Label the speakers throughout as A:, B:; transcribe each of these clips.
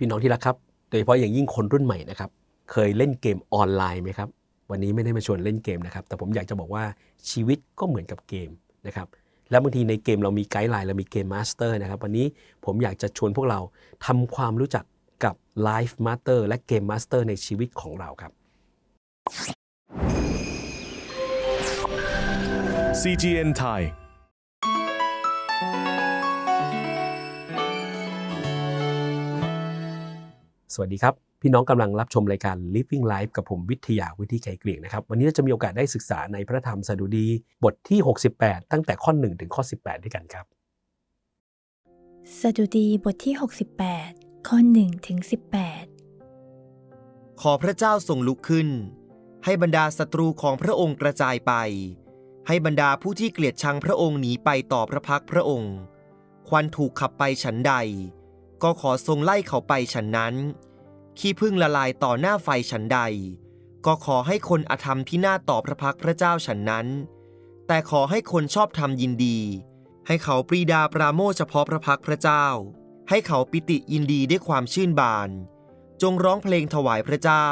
A: พี่น้องที่รักครับ โดยเฉพาะอย่างยิ่งคนรุ่นใหม่นะครับ เคยเล่นเกมออนไลน์ไหมครับ วันนี้ไม่ได้มาชวนเล่นเกมนะครับ แต่ผมอยากจะบอกว่าชีวิตก็เหมือนกับเกมนะครับ แล้วบางทีในเกมเรามีไกด์ไลน์เรามีเกมมาสเตอร์นะครับ วันนี้ผมอยากจะชวนพวกเราทำความรู้จักกับไลฟ์มาสเตอร์และเกมมาสเตอร์ในชีวิตของเราครับ
B: CGN Thai
A: สวัสดีครับ พี่น้องกำลังรับชมรายการ Living Life กับผมวิทยาวิธีไกรเกลี่ยงนะครับ วันนี้เราจะมีโอกาสได้ศึกษาในพระธรรมสดุดีบทที่ 68 ตั้งแต่ข้อ 1 ถึงข้อ 18 ด้วยกันครับ
C: สดุดีบทที่ 68 ข้อ1ถึง18
D: ขอพระเจ้าทรงลุกขึ้น ให้บรรดาศัตรูของพระองค์กระจายไป ให้บรรดาผู้ที่เกลียดชังพระองค์หนีไปต่อพระพักตร์พระองค์ ควันถูกขับไปฉันใด ก็ขอทรงไล่เขาไปฉันนั้น ขี้พึ่งละลายต่อหน้าไฟฉันใด ก็ขอให้คนอธรรมพินาศต่อพระพักพระเจ้าฉันนั้น แต่ขอให้คนชอบธรรมยินดี ให้เขาปรีดาปราโมทย์เฉพาะพระพักพระเจ้า ให้เขาปิติยินดีด้วยความชื่นบาน จงร้องเพลงถวายพระเจ้า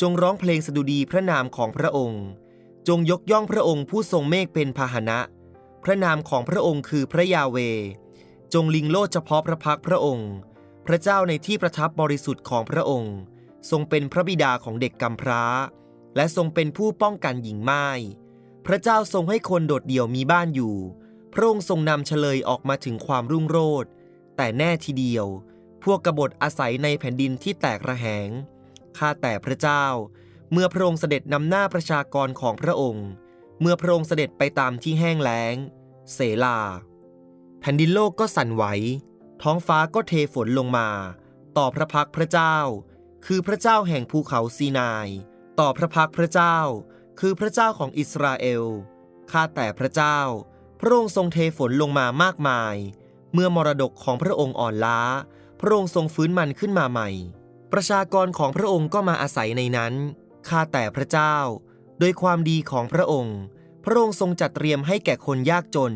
D: จงร้องเพลงสดุดีพระนามของพระองค์ จงยกย่องพระองค์ผู้ทรงเมฆเป็นพาหนะ พระนามของพระองค์คือพระยาเว จงลิงโลดเฉพาะพระพักพระองค์ พระเจ้าในที่ประทับบริสุทธิ์ของพระองค์ ทรงเป็นพระบิดาของเด็กกำพร้า และทรงเป็นผู้ป้องกันหญิงไม้พระเจ้าทรงให้คนโดดเดี่ยวมีบ้านอยู่ พระองค์ทรงนำเฉลยออกมาถึงความรุ่งโรจน์แต่แน่ทีเดียว พวกกบฏอาศัยในแผ่นดินที่แตกระแหง ข้าแต่พระเจ้า เมื่อพระองค์เสด็จนำหน้าประชากรของพระองค์ เมื่อพระองค์เสด็จไปตามที่แห้งแล้ง เสลา ผ่นดินโลกก็สั่นไหว ท้องฟ้าก็เทฝนลงมา ต่อพระพักพระเจ้า คือพระเจ้าแห่งภูเขาซีนาย ต่อพระพักพระเจ้า คือพระเจ้าของอิสราเอล ข้าแต่พระเจ้า พระองค์ทรงเทฝนลงมามากมาย เมื่อมรดกของพระองค์อ่อนล้า พระองค์ทรงฟื้นมันขึ้นมาใหม่ ประชากรของพระองค์ก็มาอาศัยในนั้น ข้าแต่พระเจ้า โดยความดีของพระองค์ พระองค์ทรงจัดเตรียมให้แก่คนยากจน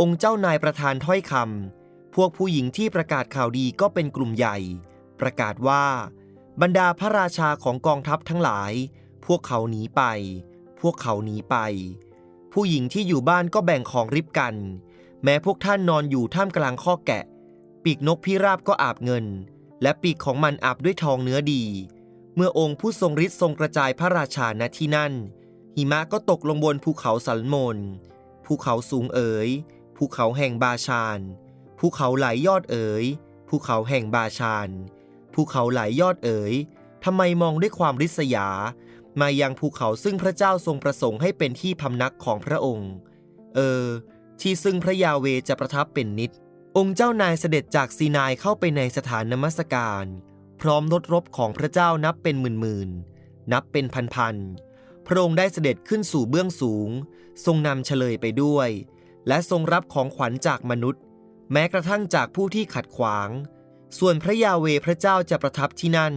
D: องค์เจ้านายประทานถ้อยคำพวกผู้หญิงที่ประกาศข่าวดีก็เป็นกลุ่มใหญ่ ประกาศว่า บรรดาพระราชาของกองทัพทั้งหลาย พวกเขาหนีไป พวกเขาหนีไป ผู้หญิงที่อยู่บ้านก็แบ่งของริบกัน แม้พวกท่านนอนอยู่ท่ามกลางข้อแกะ ปีกนกพิราบก็อาบเงิน และปีกของมันอาบด้วยทองเนื้อดี เมื่อองค์ผู้ทรงฤทธิ์ทรงกระจายพระราชาณที่นั่น หิมะก็ตกลงบนภูเขาสัลโมนภูเขาสูงเอ๋ย ภูเขาแห่งบาชานภูเขาไหลายยอดเอ๋ยภูเขาแห่งบาชานภูเขาไหลายยอดเอ๋ยทำไมมองด้วยความริษยา มายังภูเขาซึ่งพระเจ้าทรงประสงค์ให้เป็นที่พำนักของพระองค์ เออ ที่ซึ่งพระยาเวจะประทับเป็นนิด องค์เจ้านายเสด็จจากซีนายเข้าไปในสถานนมัสการ พร้อมรถรบของพระเจ้านับเป็นหมื่นๆ นับเป็นพันๆ พระองค์ได้เสด็จขึ้นสู่เบื้องสูง ทรงนำเฉลยไปด้วย และทรงรับของขวัญจากมนุษย์ แม้กระทั่งจากผู้ที่ขัดขวาง ส่วนพระยาเวพระเจ้าจะประทับที่นั่น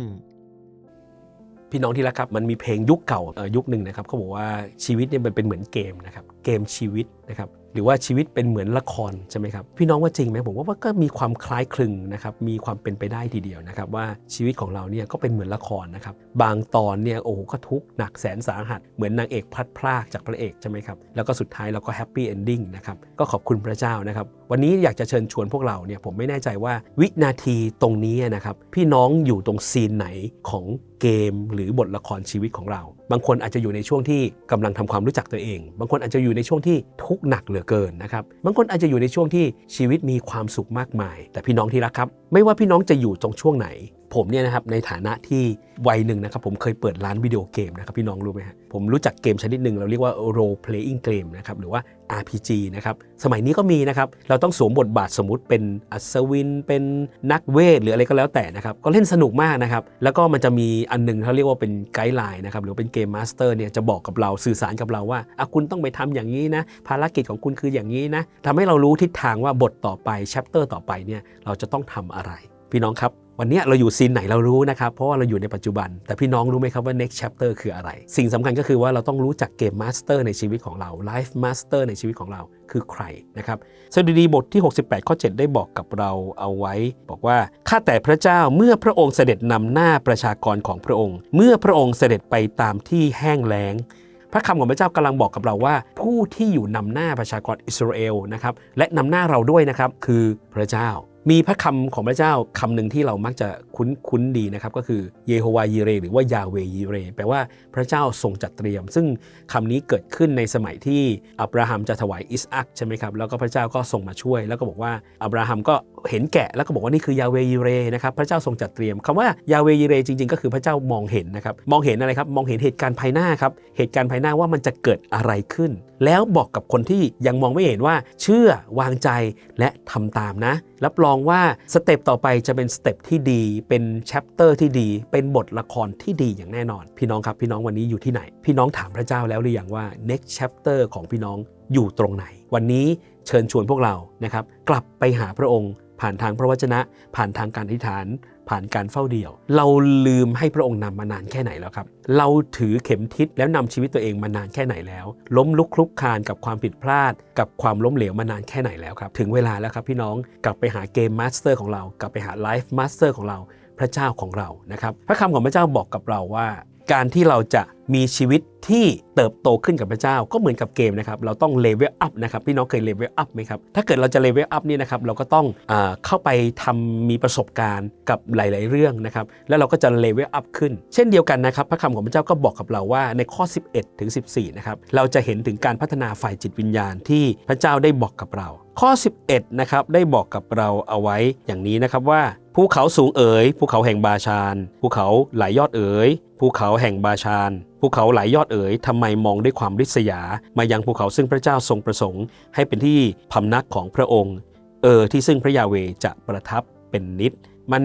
A: พี่น้องที่รักครับมันมีเพลงยุคเก่ายุคหนึ่งนะครับเขาบอกว่าชีวิตเนี่ยมันเป็นเหมือนเกมนะครับเกมชีวิตนะครับ หรือว่าชีวิตเป็นเหมือนละครใช่ไหมครับพี่น้องว่าจริงไหมผมว่าก็มีความคล้ายคลึงนะครับมีความเป็นไปได้ทีเดียวนะครับว่าชีวิตของเราเนี่ยก็เป็นเหมือนละครนะครับบางตอนเนี่ยโอ้โหก็ทุกข์หนักแสนสาหัส เหมือนนางเอกพลัดพรากจากพระเอกใช่ไหมครับแล้วก็สุดท้ายเราก็แฮปปี้เอนดิ้งนะครับก็ขอบคุณพระเจ้านะครับวันนี้อยากจะเชิญชวนพวกเราเนี่ยผมไม่แน่ใจว่าวินาทีตรงนี้นะครับพี่น้องอยู่ตรงซีนไหนของ เกมหรือบทละครชีวิตของเรา บางคนอาจจะอยู่ในช่วงที่กำลังทำความรู้จักตัวเอง บางคนอาจจะอยู่ในช่วงที่ทุกข์หนักเหลือเกินนะครับ บางคนอาจจะอยู่ในช่วงที่ชีวิตมีความสุขมากมาย แต่พี่น้องที่รักครับ ไม่ว่าพี่น้องจะอยู่ตรงช่วงไหน ผมเนี่ยนะครับในฐานะที่วัยหนึ่งนะครับผมเคยเปิดร้านวิดีโอเกมนะครับพี่น้องรู้ไหมฮะผมรู้จักเกมชนิดหนึ่งเราเรียกว่า role playing game นะครับหรือว่า RPG นะครับสมัยนี้ก็มีนะครับเราต้องสวมบทบาทสมมติเป็นอัศวิน เป็นนักเวท หรืออะไรก็แล้วแต่นะครับก็เล่นสนุกมากนะครับแล้วก็มันจะมีอันหนึงเขาเรียกว่าเป็นไกด์ไลน์นะครับหรือเป็นเกมมาสเตอร์เนี่ยจะบอกกับเราสื่อสารกับเราว่าอะคุณต้องไปทำอย่างนี้นะภารกิจของคุณคืออย่างนี้นะทำให้เรารู้ทิศทางว่าบทต่อไปแชปเตอร์ต่อไปเนี่ยเราจะต้องทำอะไร พี่น้องครับ วันนี้เราอยู่ซีนไหนเรารู้นะครับ เพราะว่าเราอยู่ในปัจจุบัน แต่พี่น้องรู้ไหมครับว่า next chapter คืออะไร สิ่งสำคัญก็คือว่าเราต้องรู้จักเกมมาสเตอร์ในชีวิตของเรา life master ในชีวิตของเราคือใครนะครับสดุดีบทที่ 68 ข้อ 7 ได้บอกกับเราเอาไว้ บอกว่า ข้าแต่พระเจ้าเมื่อพระองค์เสด็จนำหน้าประชากรของพระองค์ เมื่อพระองค์เสด็จไปตามที่แห้งแล้งพระคำของพระเจ้ากำลังบอกกับเราว่า ผู้ที่อยู่นำหน้าประชากรอิสราเอลนะครับและนำหน้าเราด้วยนะครับคือพระเจ้า มีพระคำของพระเจ้าคำหนึ่งที่เรามักจะคุ้นคุ้นดีนะครับก็คือเยโฮวายีเร หรือว่ายาเวยีเร แปลว่าพระเจ้าทรงจัดเตรียม ซึ่งคำนี้เกิดขึ้นในสมัยที่อับราฮัมจะถวายอิสอักใช่ไหมครับแล้วก็พระเจ้าก็ส่งมาช่วย แล้วก็บอกว่าอับราฮัมก็ เห็นแกะแล้วก็บอกว่านี่คือยาเวยีเรนะครับพระเจ้าทรงจัดเตรียมคำว่ายาเวยีเรจริง ๆ ก็คือพระเจ้ามองเห็นนะครับมองเห็นอะไรครับมองเห็นเหตุการณ์ภายหน้าครับเหตุการณ์ภายหน้าว่ามันจะเกิดอะไรขึ้น แล้วบอกกับคนที่ยังมองไม่เห็นว่าเชื่อวางใจและทำตามนะรับรองว่าสเต็ปต่อไปจะเป็นสเต็ปที่ดีเป็นแชปเตอร์ที่ดี เป็นบทละครที่ดีอย่างแน่นอน พี่น้องครับพี่น้องวันนี้อยู่ที่ไหน พี่น้องถามพระเจ้าแล้วหรือยังว่า next chapter ของพี่น้อง อยู่ตรงไหน วันนี้เชิญชวนพวกเรานะครับกลับไปหาพระองค์ ผ่านทางพระวจนะ ผ่านทางการอธิษฐาน ผ่านการเฝ้าเดี่ยว เราลืมให้พระองค์นำมานานแค่ไหนแล้วครับ เราถือเข็มทิศแล้วนำชีวิตตัวเองมานานแค่ไหนแล้ว ล้มลุกคลุกคลานกับความผิดพลาด กับความล้มเหลวมานานแค่ไหนแล้วครับ ถึงเวลาแล้วครับพี่น้องกลับไปหาเกมมาสเตอร์ของเรา กลับไปหาไลฟ์มาสเตอร์ของเราพระเจ้าของเรานะครับ พระคำของพระเจ้าบอกกับเราว่า การที่เราจะมีชีวิต ที่เติบโตขึ้นกับพระเจ้าก็เหมือนกับเกมนะครับเราต้องเลเวลอัพนะครับพี่น้องเคยเลเวลอัพไหมครับถ้าเกิดเราจะเลเวลอัพนี่นะครับเราก็ต้องอเข้าไปทำมีประสบการณ์กับหลาย ๆ เรื่องนะครับแล้วเราก็จะเลเวลอัพขึ้น เช่นเดียวกันนะครับพระคำของพระเจ้าก็บอกกับเราว่าในข้อ 11ถึง14นะครับเราจะเห็นถึงการพัฒนาฝ่ายจิตวิญญาณที่พระเจ้าได้บอกกับเรา ข้อ 11นะครับได้บอกกับเราเอาไว้อย่างนี้นะครับว่าภูเขาสูงเอ๋ยภูเขาแห่งบาชานภูเขาหลายยอดเอ๋ยภูเขาแห่งบาชาน ภูเขาหลายยอดเอ๋ยทำไมมองด้วยความริษยา มายังภูเขาซึ่งพระเจ้าทรงประสงค์ ให้เป็นที่พำนักของพระองค์ เออที่ซึ่งพระยาเวจะประทับเป็นนิด มัน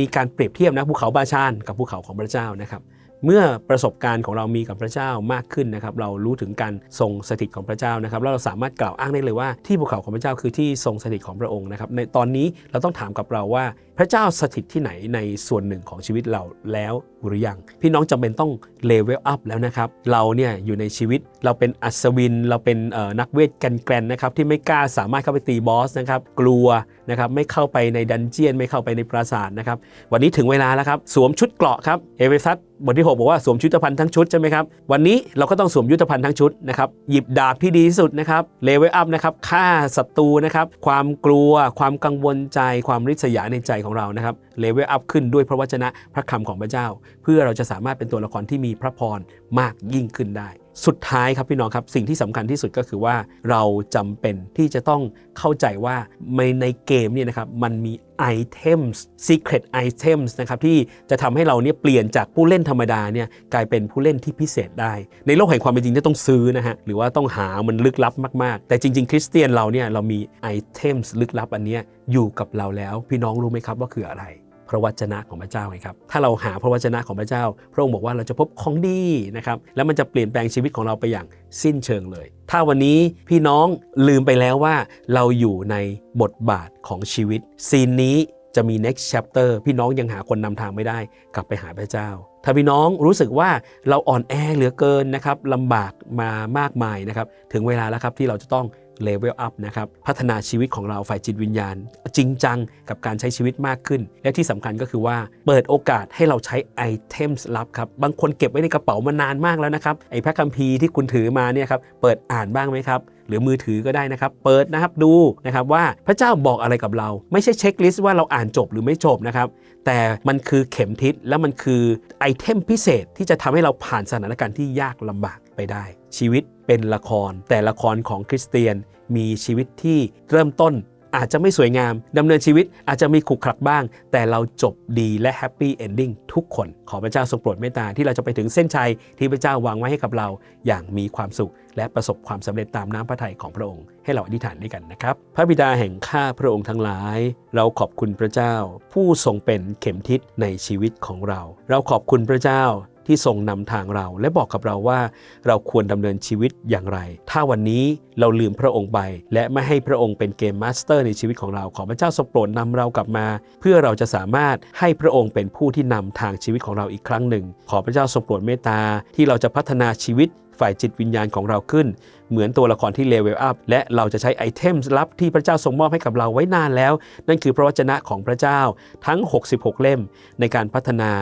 A: มีการเปรียบเทียบนะภูเขาบาชานกับภูเขาของพระเจ้านะครับ เมื่อประสบการณ์ของเรามีกับพระเจ้ามากขึ้นนะครับเรารู้ถึงการทรงสถิตของพระเจ้านะครับแล้วเราสามารถกล่าวอ้างได้เลยว่าที่ภูเขาของพระเจ้าคือที่ทรงสถิตของพระองค์นะครับในตอนนี้เราต้องถามกับเราว่าพระเจ้าสถิตที่ไหนในส่วนหนึ่งของชีวิตเราแล้วหรือยัง พี่น้องจำเป็นต้องเลเวลอัพแล้วนะครับ เราเนี่ยอยู่ในชีวิตเราเป็นอัศวิน เราเป็นนักเวทแกรนนะครับที่ไม่กล้าสามารถเข้าไปตีบอสนะครับกลัว นะครับไม่เข้าไปในดันเจียน ไม่เข้าไปในปราสาทนะครับวันนี้ถึงเวลาแล้วครับสวมชุดเกราะครับเอเวซัสบทที่ 6 บอกว่าสวมชุดยุทธภัณฑ์ทั้งชุดใช่ไหมครับวันนี้เราก็ต้องสวมยุทธภัณฑ์ทั้งชุดนะครับหยิบดาบที่ดีที่สุดนะครับเลเวลอัพนะครับฆ่าศัตรูนะครับความกลัวความกังวลใจความริษยาในใจของเรานะครับเลเวลอัพขึ้นด้วยพระวจนะพระคำของพระเจ้า เพื่อเราจะสามารถเป็นตัวละครที่มีพระพรมากยิ่งขึ้นได้ สุดท้ายครับพี่น้องครับสิ่งที่สำคัญที่สุดก็คือว่าเราจำเป็นที่จะต้องเข้าใจว่าในในเกมเนี่ยนะครับมันมีไอเทมส์ secret items นะครับที่จะทำให้เราเนี่ยเปลี่ยนจากผู้เล่นธรรมดาเนี่ยกลายเป็นผู้เล่นที่พิเศษได้ ในโลกแห่งความเป็นจริงจะต้องซื้อนะฮะหรือว่าต้องหามันลึกลับมาก ๆ แต่จริง ๆ คริสเตียนเราเนี่ยเรามีไอเทมส์ลึกลับอันเนี้ยอยู่กับเราแล้ว พี่น้องรู้ไหมครับว่าคืออะไร พระวจนะของพระเจ้าไงครับถ้าเราหาพระวจนะของพระเจ้า พระองค์บอกว่าเราจะพบของดีนะครับแล้วมันจะเปลี่ยนแปลงชีวิตของเราไปอย่างสิ้นเชิงเลย ถ้าวันนี้พี่น้องลืมไปแล้วว่า เราอยู่ในบทบาทของชีวิตซีนนี้จะมี next chapter พี่น้องยังหาคนนำทางไม่ได้ กลับไปหาพระเจ้า ถ้าพี่น้องรู้สึกว่าเราอ่อนแอเหลือเกินนะครับลำบากมามากมายนะครับ ถึงเวลาแล้วครับที่เราจะต้อง เลเวลอัพนะครับ พัฒนาชีวิตของเราฝ่ายจิตวิญญาณ จริงจังกับการใช้ชีวิตมากขึ้น และที่สำคัญก็คือว่าเปิดโอกาสให้เราใช้ไอเทมส์ลับครับ บางคนเก็บไว้ในกระเป๋ามานานมากแล้วนะครับ ไอ้พระคัมภีร์ที่คุณถือมาเนี่ยครับ เปิดอ่านบ้างไหมครับหรือมือถือก็ได้นะครับ เปิดนะครับดูนะครับว่าพระเจ้าบอกอะไรกับเรา ไม่ใช่เช็คลิสต์ว่าเราอ่านจบหรือไม่จบนะครับ แต่มันคือเข็มทิศและมันคือไอเทมพิเศษที่จะทำให้เราผ่านสถานการณ์ที่ยากลำบากไปได้ ชีวิต เป็นละคร แต่ละครของคริสเตียนมีชีวิตที่เริ่มต้นอาจจะไม่สวยงามดำเนินชีวิตอาจจะมีขรุขระบ้าง แต่เราจบดีและแฮปปี้เอนดิ้งทุกคน ขอพระเจ้าทรงโปรดเมตตาที่เราจะไปถึงเส้นชัยที่พระเจ้าวางไว้ให้กับเราอย่างมีความสุข และประสบความสำเร็จตามน้ำพระทัยของพระองค์ ให้เราอธิษฐานด้วยกันนะครับ พระบิดาแห่งข้าพระองค์ทั้งหลาย เราขอบคุณพระเจ้า ผู้ทรงเป็นเข็มทิศในชีวิตของเรา เราขอบคุณพระเจ้า ที่ทรงนำทางเรา และบอกกับเราว่าเราควรดำเนินชีวิตอย่างไร ถ้าวันนี้เราลืมพระองค์ไป และไม่ให้พระองค์เป็นเกมมาสเตอร์ในชีวิตของเรา ขอพระเจ้าทรงโปรดนำเรากลับมา เพื่อเราจะสามารถให้พระองค์เป็นผู้ที่นำทางชีวิตของเราอีกครั้งหนึ่ง ขอพระเจ้าทรงโปรดเมตตาที่เราจะพัฒนาชีวิต ฝ่ายจิตวิญญาณของเราขึ้น เหมือนตัวละครที่เลเวลอัพและเราจะใช้ไอเทมลับที่พระเจ้าทรงมอบให้กับเราไว้นานแล้ว นั่นคือพระวจนะของพระเจ้าทั้ง 66 เล่มในการพัฒนา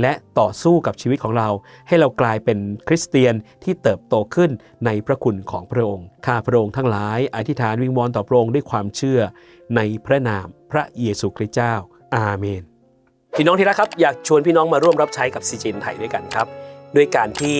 A: และต่อสู้กับชีวิตของเรา ให้เรากลายเป็นคริสเตียนที่เติบโตขึ้นในพระคุณของพระองค์ข้าพระองค์ทั้งหลายอธิษฐานวิงวอนต่อพระองค์ด้วยความเชื่อ ในพระนามพระเยซูคริสต์เจ้า อาเมนพี่น้องที่รักครับอยากชวนพี่น้องมาร่วมรับใช้กับซีจีนไทยด้วยกันครับ ด้วยการที่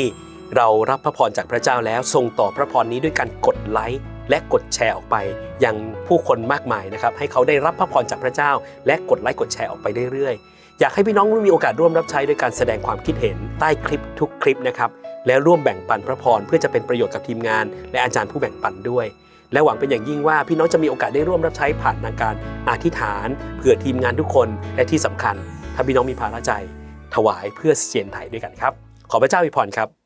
A: เรารับพระพรจากพระเจ้าแล้วส่งต่อพระพรนี้ด้วยการกดไลค์และกดแชร์ออกไปยังผู้คนมากมายนะครับให้เขาได้รับพระพรจากพระเจ้า และกดไลค์กดแชร์ออกไปเรื่อยๆ อยากให้พี่น้องมีโอกาสร่วมรับใช้ด้วยการแสดงความคิดเห็นใต้คลิปทุกคลิปนะครับและร่วมแบ่งปันพระพรเพื่อจะเป็นประโยชน์กับทีมงาน และอาจารย์ผู้แบ่งปันด้วย และหวังเป็นอย่างยิ่งว่าพี่น้องจะมีโอกาสได้ร่วมรับใช้ผ่านทางการอธิษฐานเผื่อทีมงานทุกคนและที่สำคัญ ถ้าพี่น้องมีภาระใจ ถวายเพื่อเสียนไทยด้วยกันครับ ขอพระเจ้าอวยพรครับ